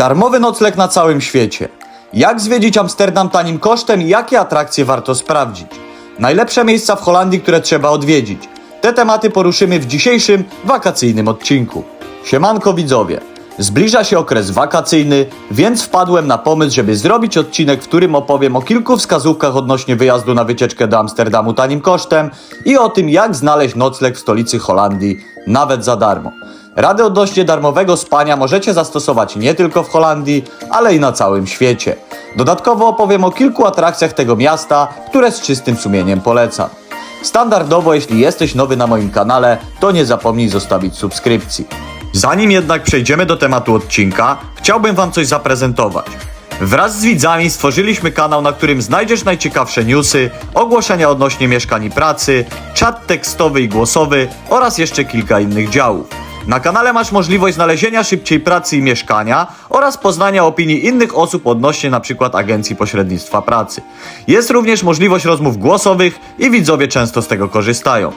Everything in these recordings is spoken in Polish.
Darmowy nocleg na całym świecie. Jak zwiedzić Amsterdam tanim kosztem i jakie atrakcje warto sprawdzić? Najlepsze miejsca w Holandii, które trzeba odwiedzić. Te tematy poruszymy w dzisiejszym wakacyjnym odcinku. Siemanko widzowie. Zbliża się okres wakacyjny, więc wpadłem na pomysł, żeby zrobić odcinek, w którym opowiem o kilku wskazówkach odnośnie wyjazdu na wycieczkę do Amsterdamu tanim kosztem i o tym, jak znaleźć nocleg w stolicy Holandii, nawet za darmo. Rady odnośnie darmowego spania możecie zastosować nie tylko w Holandii, ale i na całym świecie. Dodatkowo opowiem o kilku atrakcjach tego miasta, które z czystym sumieniem polecam. Standardowo, jeśli jesteś nowy na moim kanale, to nie zapomnij zostawić subskrypcji. Zanim jednak przejdziemy do tematu odcinka, chciałbym Wam coś zaprezentować. Wraz z widzami stworzyliśmy kanał, na którym znajdziesz najciekawsze newsy, ogłoszenia odnośnie mieszkań i pracy, czat tekstowy i głosowy oraz jeszcze kilka innych działów. Na kanale masz możliwość znalezienia szybciej pracy i mieszkania oraz poznania opinii innych osób odnośnie np. agencji pośrednictwa pracy. Jest również możliwość rozmów głosowych i widzowie często z tego korzystają.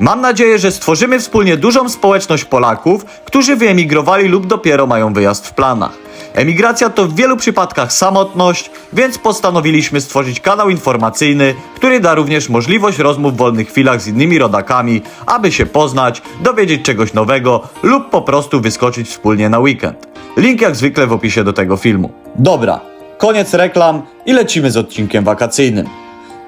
Mam nadzieję, że stworzymy wspólnie dużą społeczność Polaków, którzy wyemigrowali lub dopiero mają wyjazd w planach. Emigracja to w wielu przypadkach samotność, więc postanowiliśmy stworzyć kanał informacyjny, który da również możliwość rozmów w wolnych chwilach z innymi rodakami, aby się poznać, dowiedzieć czegoś nowego lub po prostu wyskoczyć wspólnie na weekend. Link jak zwykle w opisie do tego filmu. Dobra, koniec reklam i lecimy z odcinkiem wakacyjnym.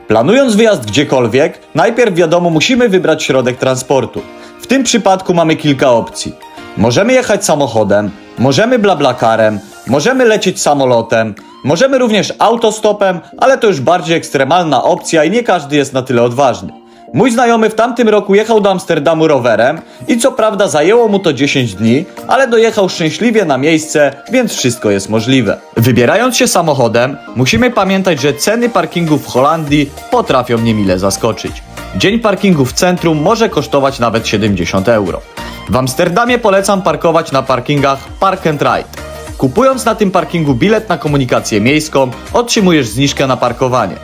Planując wyjazd gdziekolwiek, najpierw wiadomo musimy wybrać środek transportu. W tym przypadku mamy kilka opcji. Możemy jechać samochodem, możemy blablakarem, możemy lecieć samolotem, możemy również autostopem, ale to już bardziej ekstremalna opcja i nie każdy jest na tyle odważny. Mój znajomy w tamtym roku jechał do Amsterdamu rowerem i co prawda zajęło mu to 10 dni, ale dojechał szczęśliwie na miejsce, więc wszystko jest możliwe. Wybierając się samochodem, musimy pamiętać, że ceny parkingu w Holandii potrafią niemile zaskoczyć. Dzień parkingu w centrum może kosztować nawet 70 euro. W Amsterdamie polecam parkować na parkingach Park and Ride. Kupując na tym parkingu bilet na komunikację miejską, otrzymujesz zniżkę na parkowanie.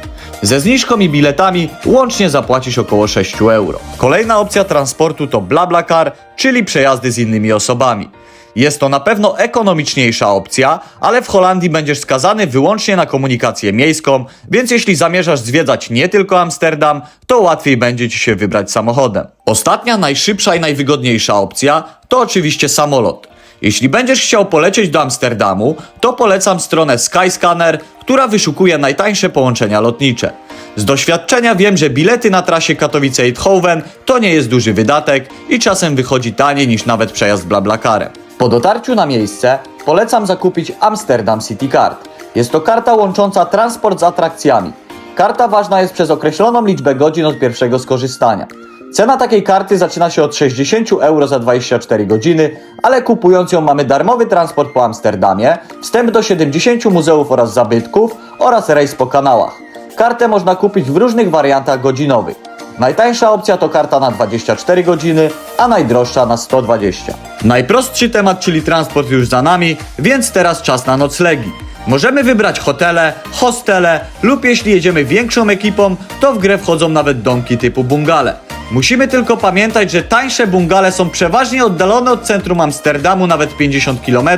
Ze zniżką i biletami łącznie zapłacisz około 6 euro. Kolejna opcja transportu to BlaBlaCar, czyli przejazdy z innymi osobami. Jest to na pewno ekonomiczniejsza opcja, ale w Holandii będziesz skazany wyłącznie na komunikację miejską, więc jeśli zamierzasz zwiedzać nie tylko Amsterdam, to łatwiej będzie Ci się wybrać samochodem. Ostatnia, najszybsza i najwygodniejsza opcja to oczywiście samolot. Jeśli będziesz chciał polecieć do Amsterdamu, to polecam stronę Skyscanner, która wyszukuje najtańsze połączenia lotnicze. Z doświadczenia wiem, że bilety na trasie Katowice-Eindhoven to nie jest duży wydatek i czasem wychodzi taniej niż nawet przejazd BlaBlaCarem. Po dotarciu na miejsce polecam zakupić Amsterdam City Card. Jest to karta łącząca transport z atrakcjami. Karta ważna jest przez określoną liczbę godzin od pierwszego skorzystania. Cena takiej karty zaczyna się od 60 euro za 24 godziny, ale kupując ją mamy darmowy transport po Amsterdamie, wstęp do 70 muzeów oraz zabytków oraz rejs po kanałach. Kartę można kupić w różnych wariantach godzinowych. Najtańsza opcja to karta na 24 godziny, a najdroższa na 120. Najprostszy temat, czyli transport już za nami, więc teraz czas na noclegi. Możemy wybrać hotele, hostele lub jeśli jedziemy większą ekipą, to w grę wchodzą nawet domki typu bungale. Musimy tylko pamiętać, że tańsze bungale są przeważnie oddalone od centrum Amsterdamu nawet 50 km,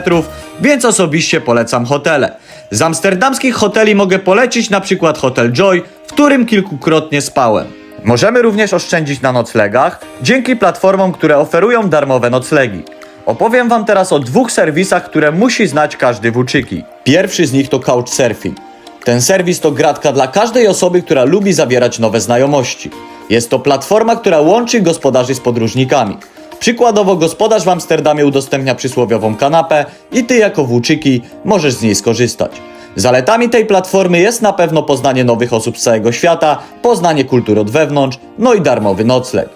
więc osobiście polecam hotele. Z amsterdamskich hoteli mogę polecić na przykład Hotel Joy, w którym kilkukrotnie spałem. Możemy również oszczędzić na noclegach dzięki platformom, które oferują darmowe noclegi. Opowiem Wam teraz o dwóch serwisach, które musi znać każdy włóczyki. Pierwszy z nich to Couchsurfing. Ten serwis to gratka dla każdej osoby, która lubi zawierać nowe znajomości. Jest to platforma, która łączy gospodarzy z podróżnikami. Przykładowo gospodarz w Amsterdamie udostępnia przysłowiową kanapę i ty jako włóczyki możesz z niej skorzystać. Zaletami tej platformy jest na pewno poznanie nowych osób z całego świata, poznanie kultur od wewnątrz, no i darmowy nocleg.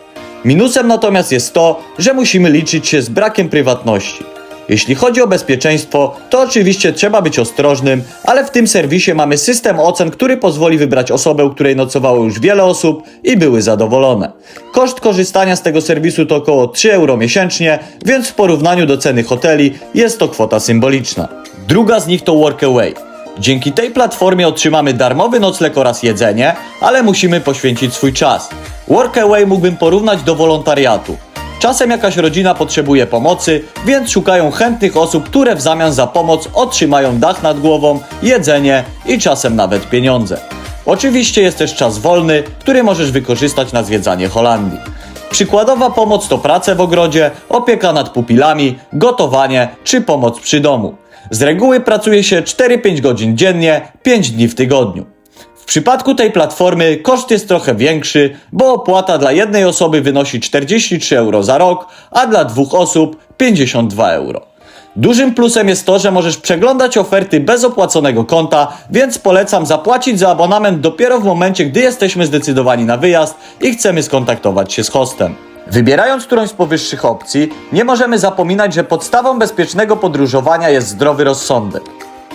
Minusem natomiast jest to, że musimy liczyć się z brakiem prywatności. Jeśli chodzi o bezpieczeństwo, to oczywiście trzeba być ostrożnym, ale w tym serwisie mamy system ocen, który pozwoli wybrać osobę, u której nocowało już wiele osób i były zadowolone. Koszt korzystania z tego serwisu to około 3 euro miesięcznie, więc w porównaniu do ceny hoteli jest to kwota symboliczna. Druga z nich to Workaway. Dzięki tej platformie otrzymamy darmowy nocleg oraz jedzenie, ale musimy poświęcić swój czas. Workaway mógłbym porównać do wolontariatu. Czasem jakaś rodzina potrzebuje pomocy, więc szukają chętnych osób, które w zamian za pomoc otrzymają dach nad głową, jedzenie i czasem nawet pieniądze. Oczywiście jest też czas wolny, który możesz wykorzystać na zwiedzanie Holandii. Przykładowa pomoc to prace w ogrodzie, opieka nad pupilami, gotowanie czy pomoc przy domu. Z reguły pracuje się 4-5 godzin dziennie, 5 dni w tygodniu. W przypadku tej platformy koszt jest trochę większy, bo opłata dla jednej osoby wynosi 43 euro za rok, a dla dwóch osób 52 euro. Dużym plusem jest to, że możesz przeglądać oferty bez opłaconego konta, więc polecam zapłacić za abonament dopiero w momencie, gdy jesteśmy zdecydowani na wyjazd i chcemy skontaktować się z hostem. Wybierając którąś z powyższych opcji, nie możemy zapominać, że podstawą bezpiecznego podróżowania jest zdrowy rozsądek.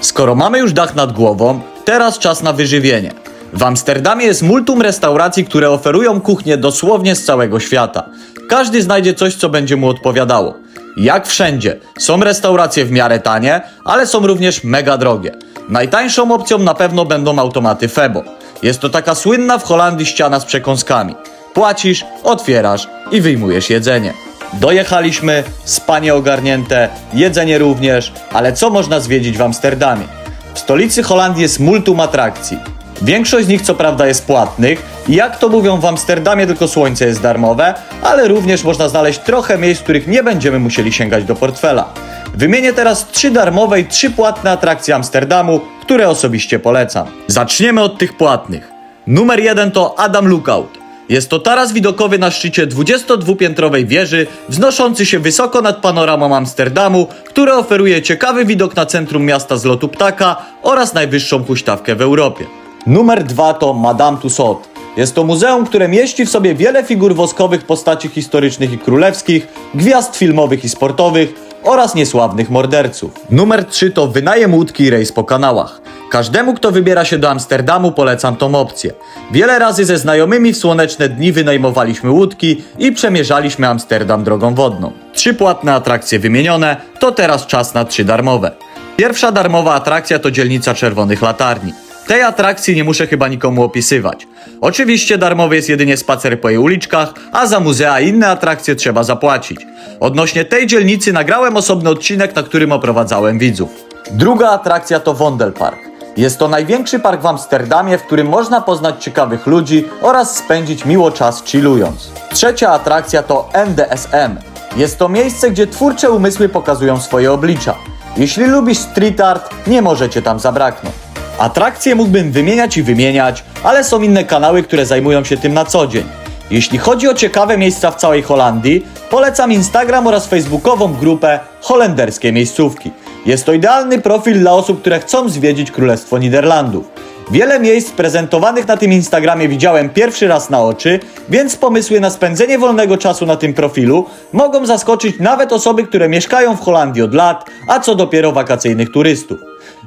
Skoro mamy już dach nad głową, teraz czas na wyżywienie. W Amsterdamie jest multum restauracji, które oferują kuchnię dosłownie z całego świata. Każdy znajdzie coś, co będzie mu odpowiadało. Jak wszędzie, są restauracje w miarę tanie, ale są również mega drogie. Najtańszą opcją na pewno będą automaty Febo. Jest to taka słynna w Holandii ściana z przekąskami. Płacisz, otwierasz i wyjmujesz jedzenie. Dojechaliśmy, spanie ogarnięte, jedzenie również, ale co można zwiedzić w Amsterdamie? W stolicy Holandii jest multum atrakcji. Większość z nich co prawda jest płatnych i jak to mówią w Amsterdamie tylko słońce jest darmowe, ale również można znaleźć trochę miejsc, w których nie będziemy musieli sięgać do portfela. Wymienię teraz trzy darmowe i trzy płatne atrakcje Amsterdamu, które osobiście polecam. Zaczniemy od tych płatnych. Numer jeden to Adam Lookout. Jest to taras widokowy na szczycie 22-piętrowej wieży, wznoszący się wysoko nad panoramą Amsterdamu, który oferuje ciekawy widok na centrum miasta z lotu ptaka oraz najwyższą huśtawkę w Europie. Numer dwa to Madame Tussauds. Jest to muzeum, które mieści w sobie wiele figur woskowych postaci historycznych i królewskich, gwiazd filmowych i sportowych oraz niesławnych morderców. Numer 3 to wynajem łódki i rejs po kanałach. Każdemu, kto wybiera się do Amsterdamu, polecam tą opcję. Wiele razy ze znajomymi w słoneczne dni wynajmowaliśmy łódki i przemierzaliśmy Amsterdam drogą wodną. Trzy płatne atrakcje wymienione, to teraz czas na trzy darmowe. Pierwsza darmowa atrakcja to dzielnica Czerwonych Latarni. Tej atrakcji nie muszę chyba nikomu opisywać. Oczywiście darmowy jest jedynie spacer po jej uliczkach, a za muzea i inne atrakcje trzeba zapłacić. Odnośnie tej dzielnicy nagrałem osobny odcinek, na którym oprowadzałem widzów. Druga atrakcja to Wondelpark. Jest to największy park w Amsterdamie, w którym można poznać ciekawych ludzi oraz spędzić miło czas chillując. Trzecia atrakcja to NDSM. Jest to miejsce, gdzie twórcze umysły pokazują swoje oblicza. Jeśli lubisz street art, nie możecie tam zabraknąć. Atrakcje mógłbym wymieniać i wymieniać, ale są inne kanały, które zajmują się tym na co dzień. Jeśli chodzi o ciekawe miejsca w całej Holandii, polecam Instagram oraz facebookową grupę Holenderskie Miejscówki. Jest to idealny profil dla osób, które chcą zwiedzić Królestwo Niderlandów. Wiele miejsc prezentowanych na tym Instagramie widziałem pierwszy raz na oczy, więc pomysły na spędzenie wolnego czasu na tym profilu mogą zaskoczyć nawet osoby, które mieszkają w Holandii od lat, a co dopiero wakacyjnych turystów.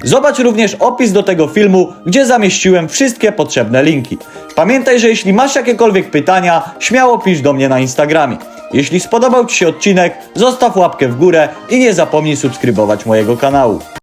Zobacz również opis do tego filmu, gdzie zamieściłem wszystkie potrzebne linki. Pamiętaj, że jeśli masz jakiekolwiek pytania, śmiało pisz do mnie na Instagramie. Jeśli spodobał Ci się odcinek, zostaw łapkę w górę i nie zapomnij subskrybować mojego kanału.